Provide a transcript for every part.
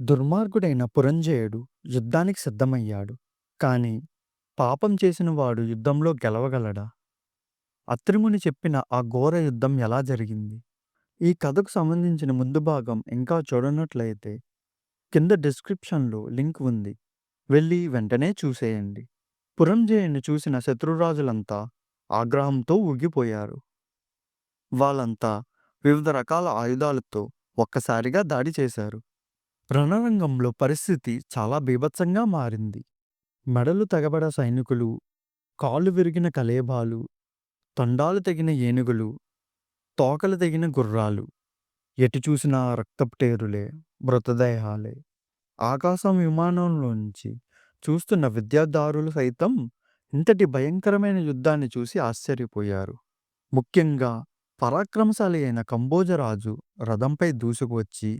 దుర్మార్గుడైన పురంజయుడు యుద్ధానికి సిద్ధమయ్యాడు. కాని పాపం చేసినవాడు యుద్ధంలో గెలవగలడా? అత్రిముని చెప్పిన ఆ ఘోర యుద్ధం ఎలా జరిగింది? ఈ కథకు సంబంధించిన ముందు భాగం ఇంకా చూడనట్లయితే కింద డిస్క్రిప్షన్‌లో లింక్ ఉంది. వెళ్ళి వెంటనే చూసేయండి. పురంజయుని చూసిన శత్రురాజులంతా ఆగ్రహంతో ఊగిపోయారు. వాళ్ళంతా వివిధ రకాల ఆయుధాలతో ఒక్కసారిగా దాడి చేశారు. రణరంగంలో పరిస్థితి చాలా బీభత్సంగా మారింది. మెడలు తెగబడ సైనికులు, కాళ్ళు విరిగిన కళేబరాలు, తొండాలు తెగిన ఏనుగులు, తోకలు తెగిన గుర్రాలు. ఎటు చూసినా రక్తపుటేరులే, మృతదేహాలే. ఆకాశం విమానంలోంచి చూస్తున్న విద్యాదారులు సైతం ఇంతటి భయంకరమైన యుద్ధాన్ని చూసి ఆశ్చర్యపోయారు. ముఖ్యంగా పరాక్రమశాలి అయిన కంబోజరాజు రథంపై దూసుకువచ్చి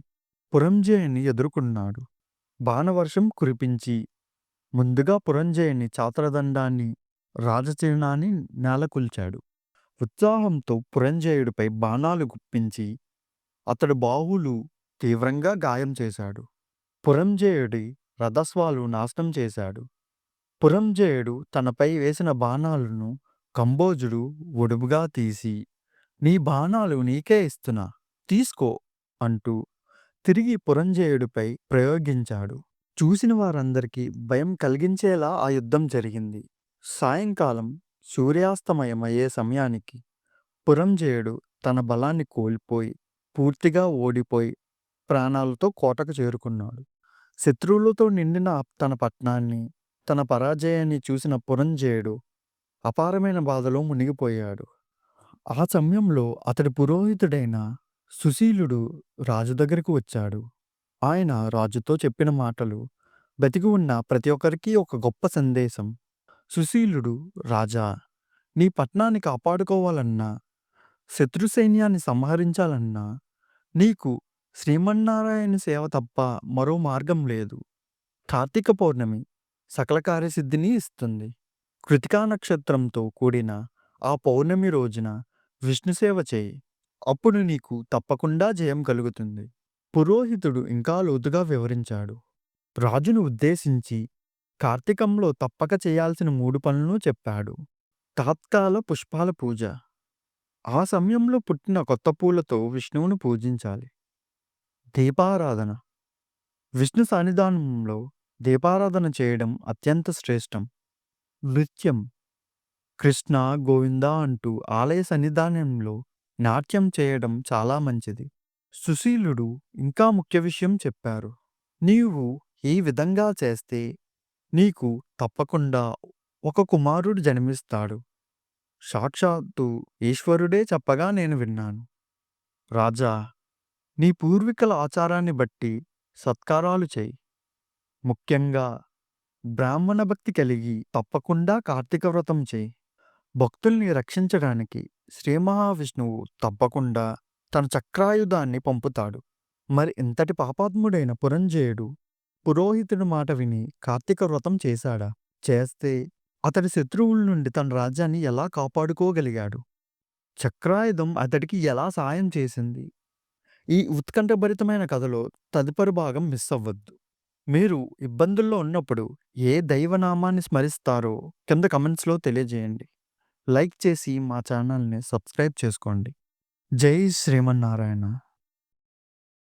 పురంజేయుని ఎదుర్కొన్నాడు. బాణవర్షం కురిపించి ముందుగా పురంజయుని చాతురదండాన్ని, రాజచిహ్నాన్ని నేలకూల్చాడు. ఉత్సాహంతో పురంజయుడిపై బాణాలు గుప్పించి అతడి బాహువులు తీవ్రంగా గాయం చేశాడు. పురంజయుడి రథస్వాలు నాశనం చేశాడు. పురంజయుడు తనపై వేసిన బాణాలను కంబోజుడు ఒడుపుగా తీసి నీ బాణాలు నీకే ఇస్తున్నా తీసుకో అంటూ తిరిగి పురంజయుడిపై ప్రయోగించాడు. చూసిన వారందరికీ భయం కలిగించేలా ఆ యుద్ధం జరిగింది. సాయంకాలం సూర్యాస్తమయమయ్యే సమయానికి పురంజయుడు తన బలాన్ని కోల్పోయి పూర్తిగా ఓడిపోయి ప్రాణాలతో కోటకు చేరుకున్నాడు. శత్రువులతో నిండిన తన పట్టణాన్ని, తన పరాజయాన్ని చూసిన పురంజయుడు అపారమైన బాధలో మునిగిపోయాడు. ఆ సమయంలో అతడి పురోహితుడైన సుశీలుడు రాజు దగ్గరకు వచ్చాడు. ఆయన రాజుతో చెప్పిన మాటలు బతికి ఉన్న ప్రతి ఒక్కరికీ ఒక గొప్ప సందేశం. సుశీలుడు రాజా! నీ పట్టణాన్ని కాపాడుకోవాలన్నా, శత్రు సైన్యాన్ని సంహరించాలన్నా నీకు శ్రీమన్నారాయణ సేవ తప్ప మరో మార్గం లేదు. కార్తీక పౌర్ణమి సకల కార్యసిద్ధిని ఇస్తుంది. కృతికా నక్షత్రంతో కూడిన ఆ పౌర్ణమి రోజున విష్ణుసేవ చేయి. అప్పుడు నీకు తప్పకుండా జయం కలుగుతుంది. పురోహితుడు ఇంకా లోతుగా వివరించాడు. రాజును ఉద్దేశించి కార్తీకంలో తప్పక చేయాల్సిన మూడు పనులను చెప్పాడు. తాత్కాల పుష్పాల పూజ. ఆ సమయంలో పుట్టిన కొత్త పూలతో విష్ణువును పూజించాలి. దీపారాధన. విష్ణు సన్నిధానంలో దీపారాధన చేయడం అత్యంత శ్రేష్టం. నృత్యం. కృష్ణ గోవిందా అంటూ ఆలయ సన్నిధానంలో నాట్యం చేయడం చాలా మంచిది. సుశీలుడు ఇంకా ముఖ్య విషయం చెప్పారు. నీవు ఈ విధంగా చేస్తే నీకు తప్పకుండా ఒక కుమారుడు జన్మిస్తాడు. సాక్షాత్తు ఈశ్వరుడే చెప్పగా నేను విన్నాను. రాజా! నీ పూర్వీకుల ఆచారాన్ని బట్టి సత్కారాలు చేయి ముఖ్యంగా బ్రాహ్మణ భక్తి కలిగి తప్పకుండా కార్తీక వ్రతం చెయ్యి. భక్తుల్ని రక్షించడానికి శ్రీ మహావిష్ణువు తప్పకుండా తన చక్రాయుధాన్ని పంపుతాడు. మరి ఇంతటి పాపాత్ముడైన పురంజయుడు పురోహితుడి మాట విని కార్తీక వ్రతం చేశాడా? చేస్తే అతడి శత్రువుల నుండి తన రాజ్యాన్ని ఎలా కాపాడుకోగలిగాడు? చక్రాయుధం అతడికి ఎలా సాయం చేసింది? ఈ ఉత్కంఠభరితమైన కథలో తదుపరి భాగం మిస్ అవ్వద్దు. మీరు ఇబ్బందుల్లో ఉన్నప్పుడు ఏ దైవనామాన్ని స్మరిస్తారో కింద కమెంట్స్‌లో తెలియజేయండి. లైక్ చేసి మా ఛానల్‌ని సబ్స్క్రైబ్ చేసుకోండి. జై శ్రీమన్నారాయణ